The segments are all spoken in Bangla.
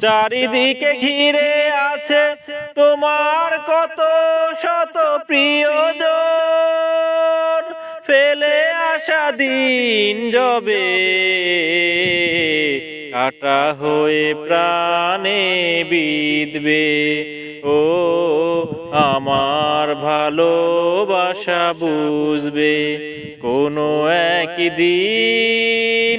চারিদিকে ঘিরে আছে তোমার কত শত প্রিয়জন। ফেলে আসা দিন যবে কাটা হয়ে প্রাণে বিদবে ও আমার ভালোবাসা বুঝবে কোনো একদিন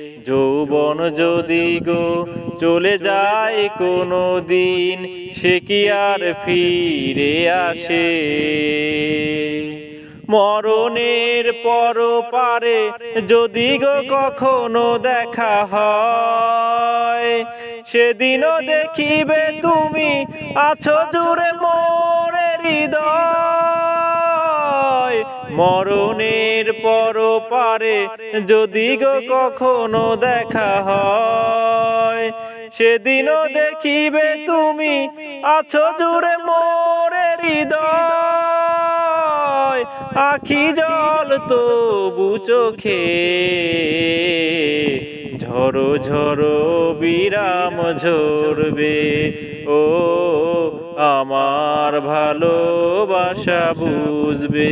যৌবন যদি গো চলে যায় কোনো দিন, সে কি আর ফিরে আসে? মরণের পর পারে যদি গো কখনো দেখা হয়, সেদিনও দেখিবে তুমি আছো দূরে মোরে হৃদয়। মরণের পর পারে যদি গো কখনো দেখা হয়, সেদিনও দেখিবে তুমি আছো দূরে মোরে হৃদয়। আখি জল তবু চোখে, ঝরো ঝরো বিরাম ঝরবে। ও আমার ভালোবাসা বুঝবে।